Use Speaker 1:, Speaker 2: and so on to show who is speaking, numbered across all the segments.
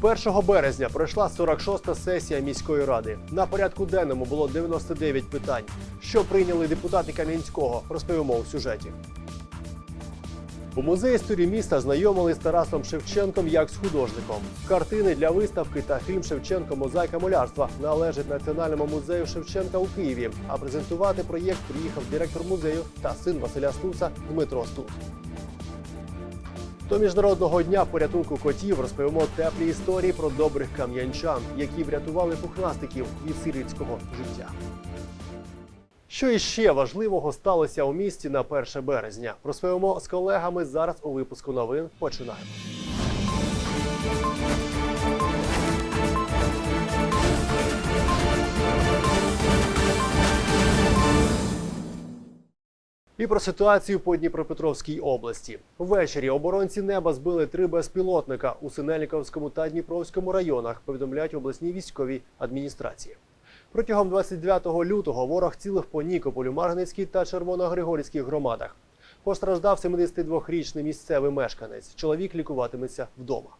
Speaker 1: 1 березня пройшла 46-та сесія міської ради. На порядку денному було 99 питань. Що прийняли депутати Кам'янського, розповімо у сюжеті. У музеї історії міста знайомили з Тарасом Шевченком як з художником. Картини для виставки та фільм Шевченко Мозаїка малярства належать Національному музею Шевченка у Києві. А презентувати проєкт приїхав директор музею та син Василя Стуса Дмитро Стус. До міжнародного дня порятунку котів розповімо теплі історії про добрих кам'янчан, які врятували пухнастиків від сирітського життя. Що іще важливого сталося у місті на 1 березня? Розповімо з колегами зараз у випуску новин. Починаємо. І про ситуацію по Дніпропетровській області. Ввечері оборонці неба збили три безпілотника у Синельниковському та Дніпровському районах. Повідомляють обласні військові адміністрації. Протягом 29 лютого ворог цілив по Нікополю, Марганецькій та Червоногригорівських громадах. Постраждав 72-річний місцевий мешканець. Чоловік лікуватиметься вдома.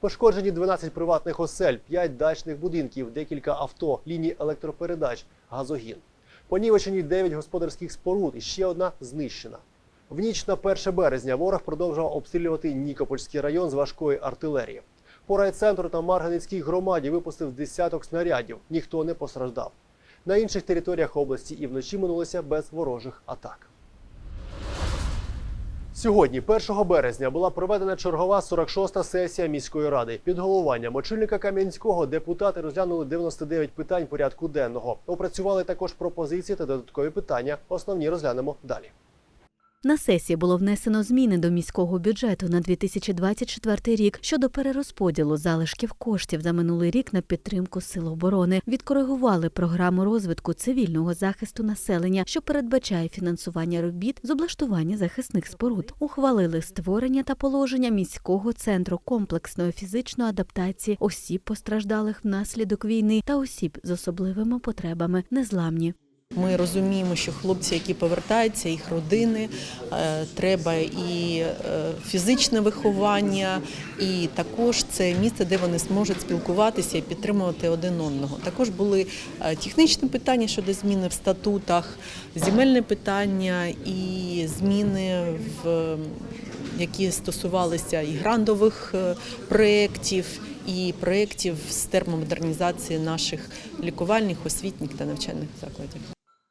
Speaker 1: Пошкоджені 12 приватних осель, 5 дачних будинків, декілька авто, лінії електропередач, газогін. Понівечені 9 господарських споруд і ще одна знищена. В ніч на 1 березня ворог продовжував обстрілювати Нікопольський район з важкої артилерії. По райцентру та Марганецькій громаді випустив десяток снарядів. Ніхто не постраждав. На інших територіях області і вночі минулося без ворожих атак. Сьогодні, 1 березня, була проведена чергова 46-та сесія міської ради. Під головуванням очільника Кам'янського депутати розглянули 99 питань порядку денного. Опрацювали також пропозиції та додаткові питання. Основні розглянемо далі.
Speaker 2: На сесії було внесено зміни до міського бюджету на 2024 рік щодо перерозподілу залишків коштів за минулий рік на підтримку сил оборони. Відкоригували програму розвитку цивільного захисту населення, що передбачає фінансування робіт з облаштування захисних споруд. Ухвалили створення та положення міського центру комплексної фізичної адаптації осіб, постраждалих внаслідок війни та осіб з особливими потребами незламні.
Speaker 3: Ми розуміємо, що хлопці, які повертаються, їх родини, е, треба і е, фізичне виховання, і також це місце, де вони зможуть спілкуватися і підтримувати один одного. Також були е, технічні питання щодо зміни в статутах, земельне питання і зміни в які стосувалися і грандових проєктів, і проєктів з термомодернізації наших лікувальних, освітніх та навчальних закладів.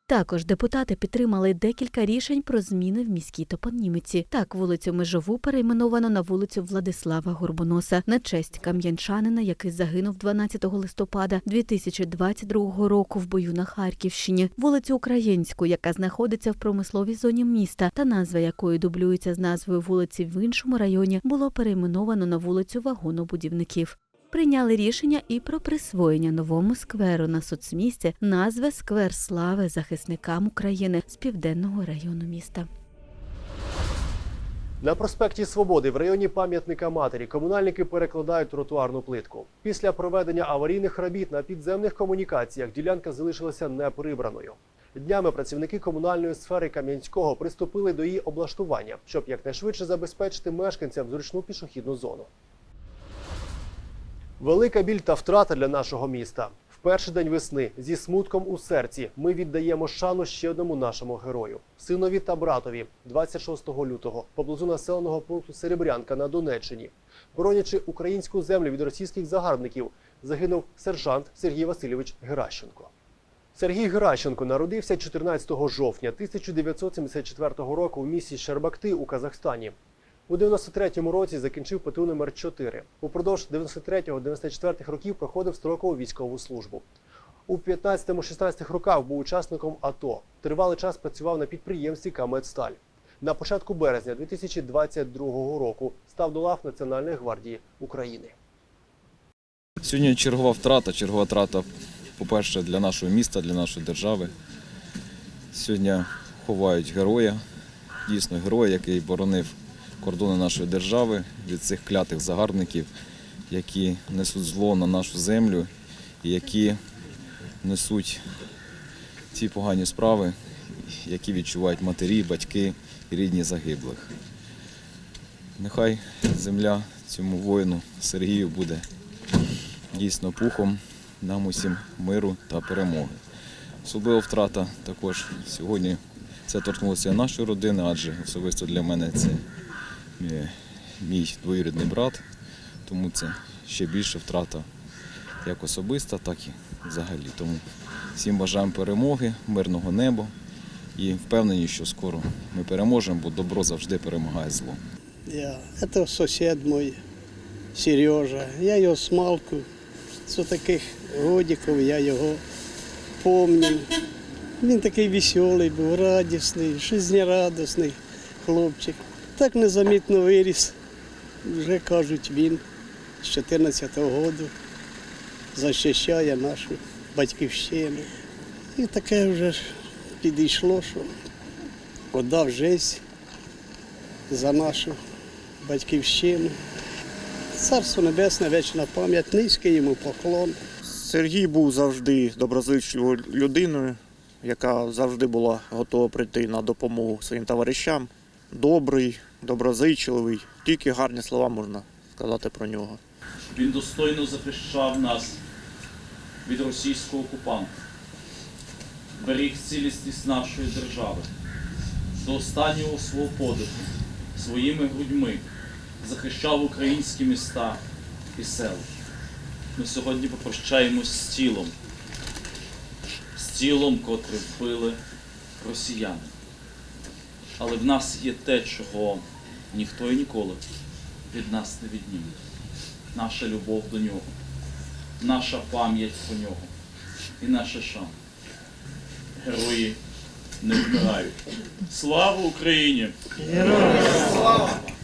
Speaker 2: Також депутати підтримали декілька рішень про зміни в міській топоніміці. Так, вулицю Межову перейменовано на вулицю Владислава Горбоноса на честь кам'янчанина, який загинув 12 листопада 2022 року в бою на Харківщині, вулицю Українську, яка знаходиться в промисловій зоні міста, та назва якої дублюється з назвою вулиці в іншому районі, було перейменовано на вулицю вагонобудівників. Прийняли рішення і про присвоєння новому скверу на соцмісці назви Сквер слави захисникам України з південного району міста.
Speaker 1: На проспекті Свободи в районі пам'ятника матері комунальники перекладають тротуарну плитку. Після проведення аварійних робіт на підземних комунікаціях ділянка залишилася неприбраною. Днями працівники комунальної сфери Кам'янського приступили до її облаштування, щоб якнайшвидше забезпечити мешканцям зручну пішохідну зону. Велика біль та втрата для нашого міста. В перший день весни зі смутком у серці ми віддаємо шану ще одному нашому герою синові та братові 26 лютого поблизу населеного пункту Серебрянка на Донеччині. Боронячи українську землю від російських загарбників, загинув сержант Сергій Васильович Геращенко. Сергій Геращенко народився 14 жовтня 1974 року в місті Щербакти у Казахстані. У 93-му році закінчив ПТУ номер 4 Упродовж 93-94 років проходив строкову військову службу. У 15-16 роках був учасником АТО. Тривалий час працював на підприємстві Камедсталь. На початку березня 2022 року став до лав Національної гвардії України.
Speaker 4: Сьогодні чергова втрата, чергова втрата, по-перше, для нашого міста, для нашої держави. Сьогодні ховають героя, дійсно героя, який боронив кордони нашої держави від цих клятих загарбників, які несуть зло на нашу землю і які несуть ті погані справи, які відчувають матері, батьки і рідні загиблих. Нехай земля цьому воїну Сергію буде дійсно пухом нам усім миру та перемоги. Особлива втрата також сьогодні це торкнулося нашої родини, адже особисто для мене це мій двоюрідний брат, тому це ще більша втрата як особиста, так і взагалі. Тому всім бажаємо перемоги, мирного неба і впевнені, що скоро ми переможемо, бо добро завжди перемагає зло.
Speaker 5: Это сосед мой, Сережа. Я його з малку, з таких годиків я його пам'ятаю. Він такий веселий був, радісний, жизнерадісний хлопчик. Так незамітно виріс. Вже кажуть, він з 14-го року захищає нашу батьківщину. І таке вже підійшло, що віддав життя за нашу батьківщину. Царство Небесне, вічна пам'ять, низький йому поклон.
Speaker 6: Сергій був завжди доброзичливою людиною, яка завжди була готова прийти на допомогу своїм товаришам. Добрий, доброзичливий, тільки гарні слова можна сказати про нього.
Speaker 7: Він достойно захищав нас від російського окупанта, беріг цілісність нашої держави. До останнього свого подиху своїми грудьми захищав українські міста і села. Ми сьогодні попрощаємось з тілом, з тілом, котре вбили росіяни. Але в нас є те, чого ніхто і ніколи від нас не відніме наша любов до нього, наша пам'ять про нього і наша шана. Герої не вмирають. Слава Україні!
Speaker 1: –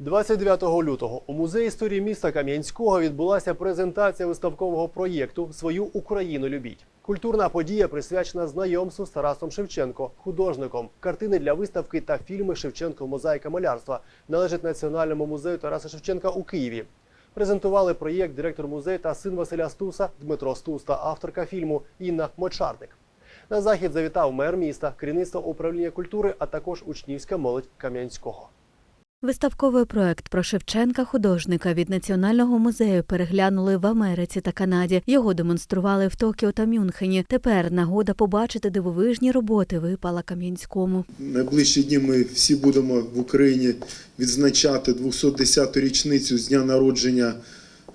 Speaker 1: 29 лютого у музеї історії міста Кам'янського відбулася презентація виставкового проєкту Свою Україну любіть. Культурна подія присвячена знайомству з Тарасом Шевченко, художником. Картини для виставки та фільми Шевченко Мозаїка малярства належать Національному музею Тараса Шевченка у Києві. Презентували проєкт директор музею та син Василя Стуса Дмитро Стус та авторка фільму Інна Мочарник. На захід завітав мер міста, керівництво управління культури, а також учнівська молодь Кам'янського.
Speaker 2: Виставковий проект про Шевченка художника від Національного музею переглянули в Америці та Канаді. Його демонстрували в Токіо та Мюнхені. Тепер нагода побачити дивовижні роботи випала Кам'янському.
Speaker 8: Найближчі дні ми всі будемо в Україні відзначати 210-ту річницю з дня народження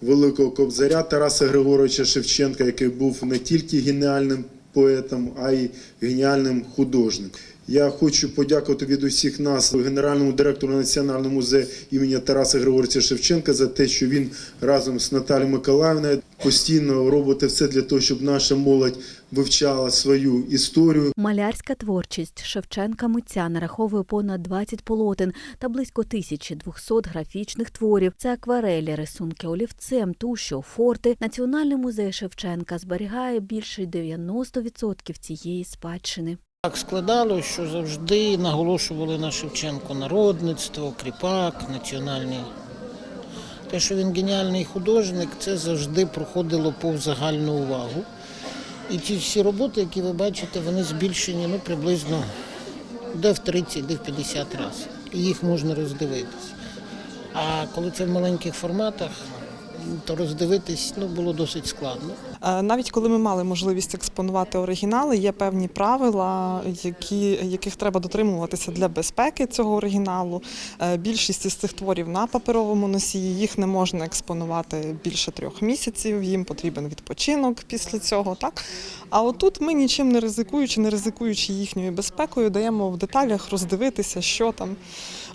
Speaker 8: великого кобзаря Тараса Григоровича Шевченка, який був не тільки геніальним поетом, а й геніальним художником. Я хочу подякувати від усіх нас генеральному директору Національного музею імені Тараса Григоровича Шевченка за те, що він разом з Наталією Миколаївною постійно робить все для того, щоб наша молодь вивчала свою історію,
Speaker 2: Малярська творчість Шевченка митця нараховує понад 20 полотен та близько 1200 графічних творів. Це акварелі, рисунки олівцем, тушю, форти. Національний музей Шевченка зберігає більше 90% цієї спадщини.
Speaker 9: Так складало, що завжди наголошували на Шевченко народництво, кріпак, національний. Те, що він геніальний художник, це завжди проходило повз загальну увагу. І ті всі роботи, які ви бачите, вони збільшені ну, приблизно де в 30, де в 50 разів. І їх можна роздивитись. А коли це в маленьких форматах, роздивитись ну, було досить складно.
Speaker 10: Е, Навіть коли ми мали можливість експонувати оригінали, є певні правила, які, яких треба дотримуватися для безпеки цього оригіналу. Е, Більшість із цих творів на паперовому носії, їх не можна експонувати більше трьох місяців, їм потрібен відпочинок після цього. Так? А отут ми нічим не ризикуючи, не ризикуючи їхньою безпекою, даємо в деталях роздивитися, що там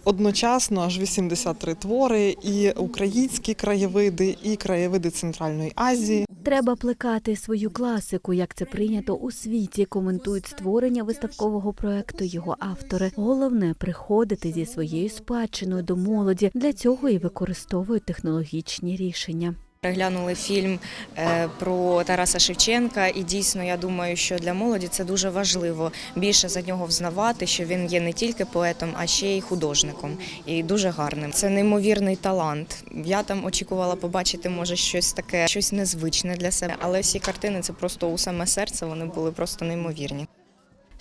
Speaker 10: одночасно аж 83 твори, і українські краєвиди, і краєвиди Центральної Азії.
Speaker 2: Треба плекати свою класику, як це прийнято у світі. Коментують створення виставкового проекту його автори. Головне приходити зі своєю спадщиною до молоді. Для цього і використовують технологічні рішення.
Speaker 11: Переглянули фільм е, про Тараса Шевченка, і дійсно я думаю, що для молоді це дуже важливо більше за нього взнавати, що він є не тільки поетом, а ще й художником, і дуже гарним. Це неймовірний талант. Я там очікувала побачити, може, щось таке, щось незвичне для себе, але всі картини це просто у саме серце. Вони були просто неймовірні.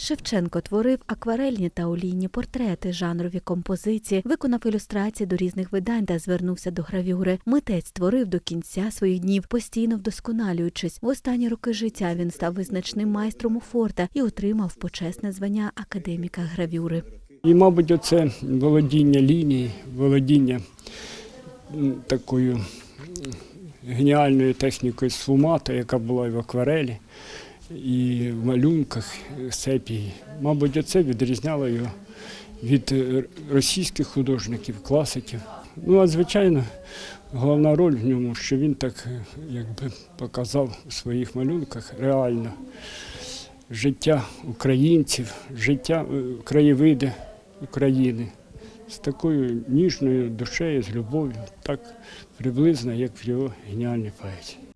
Speaker 2: Шевченко творив акварельні та олійні портрети, жанрові композиції, виконав ілюстрації до різних видань та звернувся до гравюри. Митець творив до кінця своїх днів, постійно вдосконалюючись. В останні роки життя він став визначним майстром у форта і отримав почесне звання академіка гравюри.
Speaker 12: І, мабуть, оце володіння лінії, володіння такою геніальною технікою сфумата, яка була в акварелі, і в малюнках е, сепії. Мабуть, оце відрізняло його від е, російських художників, класиків. Ну, а звичайно, головна роль в ньому, що він так е, якби показав у своїх малюнках реально життя українців, життя краєвиди України з такою ніжною душею, з любов'ю, так приблизно, як в його геніальній поезії.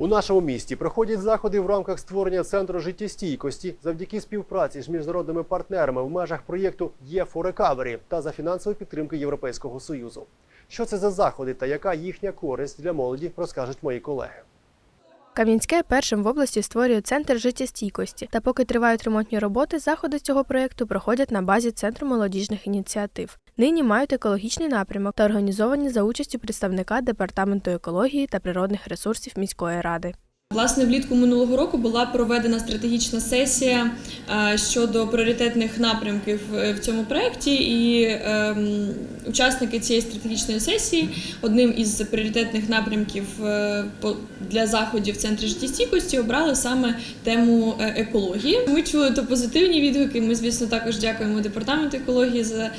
Speaker 1: У нашому місті проходять заходи в рамках створення центру життєстійкості завдяки співпраці з міжнародними партнерами в межах проєкту «Є for Recovery» та за фінансової підтримки Європейського союзу. Що це за заходи та яка їхня користь для молоді, розкажуть мої колеги.
Speaker 13: Кам'янське першим в області створює центр життєстійкості. Та поки тривають ремонтні роботи, заходи цього проєкту проходять на базі центру молодіжних ініціатив. Нині мають екологічний напрямок та організовані за участю представника департаменту екології та природних ресурсів міської ради.
Speaker 14: Власне, влітку минулого року була проведена стратегічна сесія е, щодо пріоритетних напрямків е, в цьому проєкті, і ем, учасники цієї стратегічної сесії одним із пріоритетних напрямків е, для заходів в центрі життєстійкості обрали саме тему екології. Ми чули то позитивні відгуки. Ми, звісно, також дякуємо департаменту екології за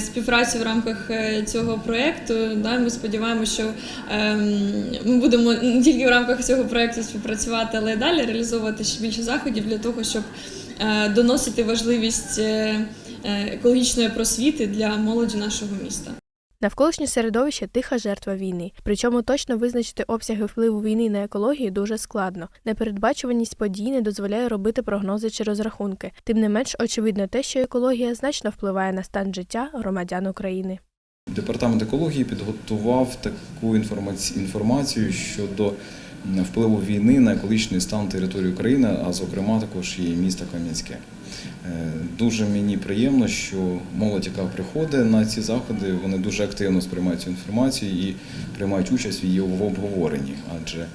Speaker 14: співпрацю в рамках цього проєкту. Ми сподіваємося, що ем, ми будемо не тільки в рамках цього проєкту співпрацювати, але й далі реалізовувати ще більше заходів для того, щоб е, доносити важливість е, е, екологічної просвіти для молоді нашого міста.
Speaker 13: Навколишнє середовище тиха жертва війни. Причому точно визначити обсяги впливу війни на екологію дуже складно. Непередбачуваність подій не дозволяє робити прогнози чи розрахунки. Тим не менш, очевидно те, що екологія значно впливає на стан життя громадян України.
Speaker 4: Департамент екології підготував таку інформаці- інформацію щодо впливу війни на екологічний стан території України, а зокрема також і міста Кам'янське. Е, Дуже мені приємно, що молодь, яка приходить на ці заходи, вони дуже активно сприймають цю інформацію і приймають участь в її в обговоренні. Адже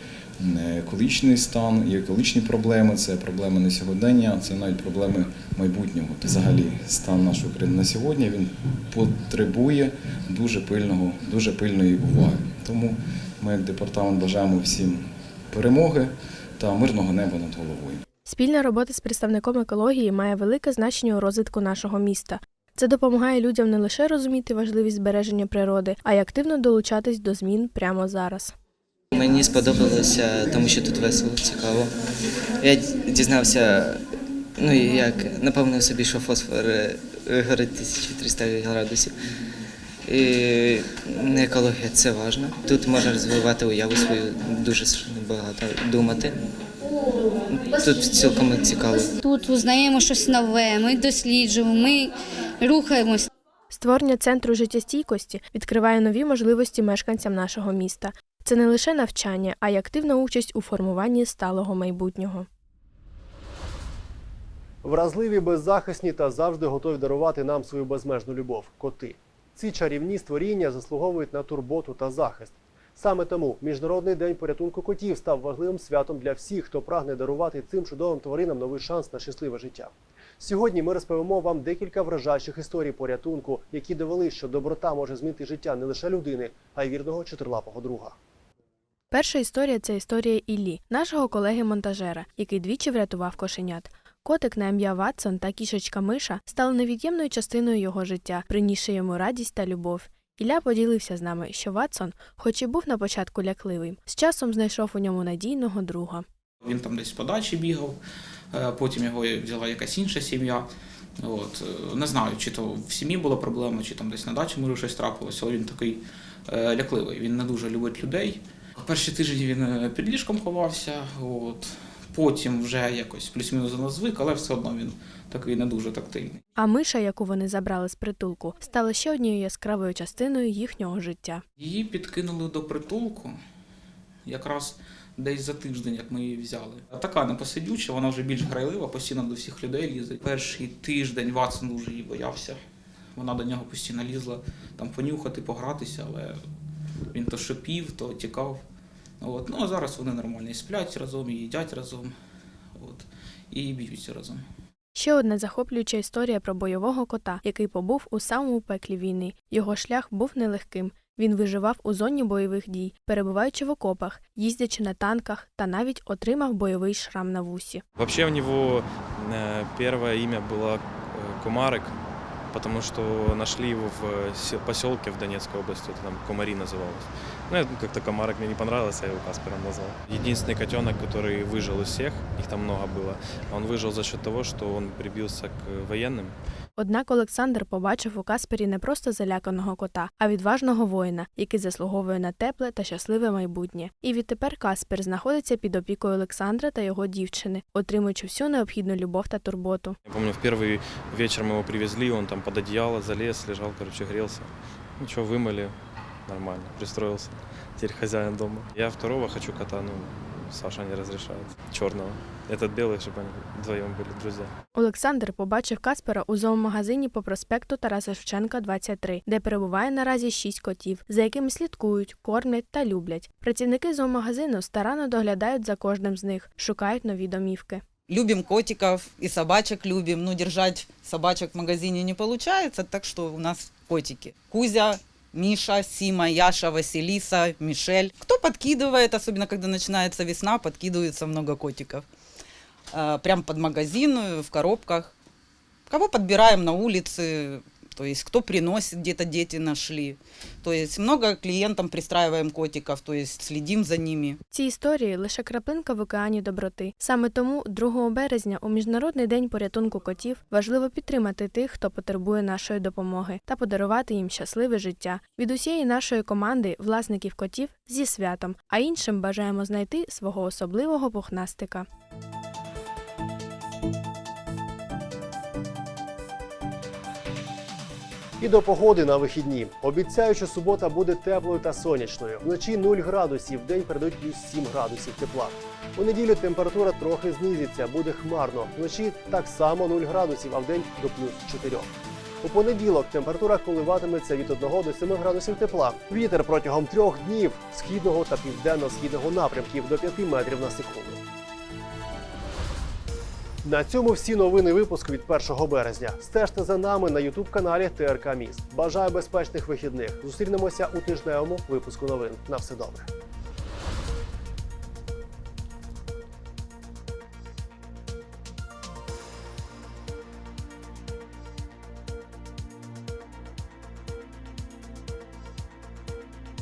Speaker 4: екологічний стан і екологічні проблеми це проблеми не сьогодення, це навіть проблеми майбутнього. Взагалі, стан нашої країни на сьогодні він потребує дуже пильного, дуже пильної уваги. Тому ми, як департамент, бажаємо всім перемоги та мирного неба над головою.
Speaker 13: Спільна робота з представником екології має велике значення у розвитку нашого міста. Це допомагає людям не лише розуміти важливість збереження природи, а й активно долучатись до змін прямо зараз.
Speaker 15: Мені сподобалося, тому що тут весело, цікаво. Я дізнався, ну і як напевно собі, що фосфор е, горить 1300 градусів. І екологія це важливо. Тут можна розвивати уяву свою, дуже багато думати. Тут цілком цікаво.
Speaker 16: Тут узнаємо щось нове, ми досліджуємо, ми рухаємось.
Speaker 13: Створення центру життєстійкості відкриває нові можливості мешканцям нашого міста. Це не лише навчання, а й активна участь у формуванні сталого майбутнього.
Speaker 1: Вразливі, беззахисні та завжди готові дарувати нам свою безмежну любов коти. Ці чарівні створіння заслуговують на турботу та захист. Саме тому Міжнародний день порятунку котів став важливим святом для всіх, хто прагне дарувати цим чудовим тваринам новий шанс на щасливе життя. Сьогодні ми розповімо вам декілька вражаючих історій порятунку, які довели, що доброта може змінити життя не лише людини, а й вірного чотирилапого друга.
Speaker 13: Перша історія це історія Іллі, нашого колеги-монтажера, який двічі врятував кошенят. Котик на ім'я Ватсон та кішечка Миша стали невід'ємною частиною його життя, принісши йому радість та любов. Ілля поділився з нами, що Ватсон, хоч і був на початку лякливий, з часом знайшов у ньому надійного друга.
Speaker 17: Він там десь по дачі бігав, е, потім його взяла якась інша сім'я. От, е, не знаю, чи то в сім'ї була проблема, чи там десь на дачі може щось трапилося, але він такий е, лякливий. Він не дуже любить людей. Перші тижні він під ліжком ховався, от. Потім вже якось плюс-мінус до нас звик, але все одно він такий не дуже тактильний.
Speaker 13: А миша, яку вони забрали з притулку, стала ще однією яскравою частиною їхнього життя.
Speaker 17: Її підкинули до притулку якраз десь за тиждень, як ми її взяли. А Така непосидюча, вона вже більш грайлива, постійно до всіх людей лізе. Перший тиждень Ватсон дуже її боявся. Вона до нього постійно лізла там понюхати, погратися, але він то шипів, то тікав. От. Ну а зараз вони нормально і сплять разом, і їдять разом, от. і б'ються разом.
Speaker 13: Ще одна захоплююча історія про бойового кота, який побув у самому пеклі війни. Його шлях був нелегким. Він виживав у зоні бойових дій, перебуваючи в окопах, їздячи на танках та навіть отримав бойовий шрам на вусі.
Speaker 18: Вообще у него э, первое имя было э, Кумарик, потому что нашли его в э, се- поселке в Донецкой области, это там Кумари называлось. Ну, это как-то Комарик мне не понравился, я его Каспером назвал. Единственный котенок, который выжил из всех, их там много было, он выжил за счет того, что он прибился к военным.
Speaker 13: Однак Олександр побачив у Каспері не просто заляканого кота, а відважного воїна, який заслуговує на тепле та щасливе майбутнє. І відтепер Каспер знаходиться під опікою Олександра та його дівчини, отримуючи всю необхідну любов та турботу.
Speaker 18: Я помню, в первый вечер мы его привезли, он там под одеяло залез, лежал, короче, грелся. Ничего, вымыли, нормально, пристроился. Теперь хозяин дома. Я второго хочу кота, но Саша не разрешает. Черного. Этот белый, чтобы они вдвоем были друзья.
Speaker 13: Олександр побачив Каспера у зоомагазині по проспекту Тараса Шевченка, 23, де перебуває наразі шість котів, за якими слідкують, кормлять та люблять. Працівники зоомагазину старанно доглядають за кожним з них, шукають нові домівки.
Speaker 19: Любим котиков и собачек любим, но держать собачек в магазине не получается, так что у нас котики. Кузя, Миша, Сима, Яша, Василиса, Мишель. Кто подкидывает, особенно когда начинается весна, подкидывается много котиков. А, Прям под магазин, э, в коробках. Кого подбираем на улице, то есть кто приносит, где-то дети нашли. То есть много клиентам пристраиваем котиков, то есть следим за ними.
Speaker 13: Ці історії лише краплинка в океані доброти. Саме тому 2 березня у міжнародний день порятунку котів важливо підтримати тих, хто потребує нашої допомоги, та подарувати їм щасливе життя. Від усієї нашої команди, власників котів, зі святом, а іншим бажаємо знайти свого особливого пухнастика.
Speaker 1: І до погоди на вихідні. Обіцяю, що субота буде теплою та сонячною. Вночі 0 градусів, вдень передають плюс 7 градусів тепла. У неділю температура трохи знизиться, буде хмарно. Вночі так само 0 градусів, а вдень до плюс 4. У понеділок температура коливатиметься від 1 до 7 градусів тепла. Вітер протягом трьох днів східного та південно-східного напрямків до 5 метрів на секунду. На цьому всі новини випуску від 1 березня. Стежте за нами на Ютуб каналі ТРК Міст. Бажаю безпечних вихідних. Зустрінемося у тижневому випуску новин. На все добре.